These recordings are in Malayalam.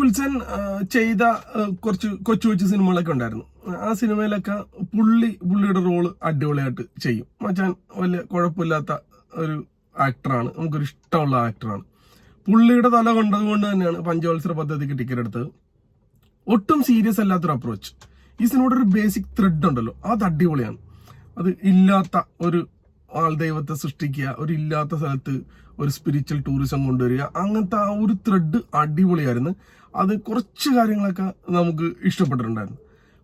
വിൽസൺ ചെയ്ത കുറച്ച് കൊച്ചു കൊച്ചു സിനിമകളൊക്കെ ഉണ്ടായിരുന്നു. ആ സിനിമയിലൊക്കെ പുള്ളി പുള്ളിയുടെ റോൾ അടിപൊളിയായിട്ട് ചെയ്യും. മച്ചാൻ വലിയ കുഴപ്പമില്ലാത്ത ഒരു ആക്ടറാണ് നമുക്കൊരു ഇഷ്ടമുള്ള ആക്ടറാണ് പുള്ളിയുടെ തല കൊണ്ടത് കൊണ്ട് തന്നെയാണ് പഞ്ചവത്സര പദ്ധതിക്ക് ടിക്കറ്റ് എടുത്തത്. ഒട്ടും സീരിയസ് അല്ലാത്തൊരു അപ്രോച്ച് ഈ സിനിമയുടെ ഒരു ബേസിക് ത്രെഡ് ഉണ്ടല്ലോ. അത് അടിപൊളിയാണ്. അത് ഇല്ലാത്ത ഒരു ആൾ ദൈവത്തെ സൃഷ്ടിക്കുക ഒരു ഇല്ലാത്ത സ്ഥലത്ത് ഒരു സ്പിരിച്വൽ ടൂറിസം കൊണ്ടുവരിക അങ്ങനത്തെ ആ ഒരു ത്രെഡ് അടിപൊളിയായിരുന്നു. അത് കുറച്ച് കാര്യങ്ങളൊക്കെ നമുക്ക് ഇഷ്ടപ്പെട്ടിട്ടുണ്ടായിരുന്നു.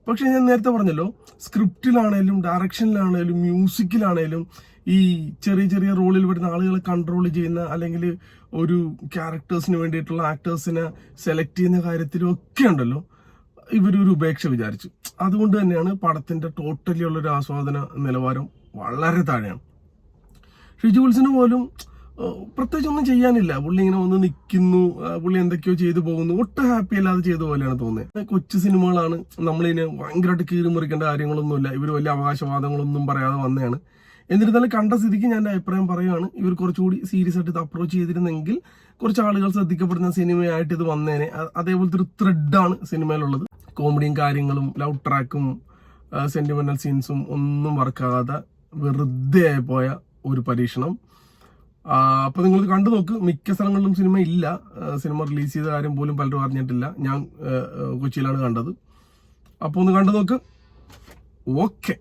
പക്ഷെ ഞാൻ നേരത്തെ പറഞ്ഞല്ലോ സ്ക്രിപ്റ്റിലാണേലും ഡയറക്ഷനിലാണേലും മ്യൂസിക്കിലാണേലും ഈ ചെറിയ ചെറിയ റോളിൽ വരുന്ന ആളുകളെ കൺട്രോൾ ചെയ്യുന്ന അല്ലെങ്കിൽ ഒരു ക്യാരക്ടേഴ്സിന് വേണ്ടിയിട്ടുള്ള ആക്ടേഴ്സിനെ സെലക്ട് ചെയ്യുന്ന കാര്യത്തിലും ഒക്കെ ഉണ്ടല്ലോ ഇവരൊരു ഉപേക്ഷ വിചാരിച്ചു. അതുകൊണ്ട് തന്നെയാണ് പടത്തിന്റെ ടോട്ടലി ഉള്ളൊരു ആസ്വാദന നിലവാരം വളരെ താഴെയാണ്. ഷിജുവിൽസിന് പോലും പ്രത്യേകിച്ച് ഒന്നും ചെയ്യാനില്ല. പുള്ളി ഇങ്ങനെ വന്ന് നിൽക്കുന്നു പുള്ളി എന്തൊക്കെയോ ചെയ്തു പോകുന്നു. ഒട്ടും ഹാപ്പി അല്ലാതെ ചെയ്ത പോലെയാണ് തോന്നുന്നത്. കൊച്ചു സിനിമകളാണ് നമ്മളിതിനെ ഭയങ്കരമായിട്ട് കീറി മുറിക്കേണ്ട കാര്യങ്ങളൊന്നുമില്ല. ഇവർ വലിയ അവകാശവാദങ്ങളൊന്നും പറയാതെ വന്നതാണ്. എന്നിരുന്നാലും കണ്ട സ്ഥിതിക്ക് ഞാൻ അഭിപ്രായം പറയുകയാണ്. ഇവർ കുറച്ചുകൂടി സീരിയസ് ആയിട്ട് ഇത് അപ്രോച്ച് ചെയ്തിരുന്നെങ്കിൽ കുറച്ച് ആളുകൾ ശ്രദ്ധിക്കപ്പെടുന്ന സിനിമയായിട്ട് ഇത് വന്നേനെ. അതേപോലത്തെ ഒരു ത്രെഡാണ് സിനിമയിലുള്ളത്. കോമഡിയും കാര്യങ്ങളും ലവ് ട്രാക്കും സെന്റിമെന്റൽ സീൻസും ഒന്നും വർക്കാകാതെ വെറുതെ പോയ ഒരു പരീക്ഷണം. ആ, അപ്പൊ നിങ്ങൾ കണ്ടു നോക്ക്. മിക്ക സ്ഥലങ്ങളിലും സിനിമ ഇല്ല. സിനിമ റിലീസ് ചെയ്ത കാര്യം പോലും പലരും അറിഞ്ഞിട്ടില്ല. ഞാൻ കൊച്ചിയിലാണ് കണ്ടത്. അപ്പൊ ഒന്ന് കണ്ടു നോക്ക്. ഓക്കെ.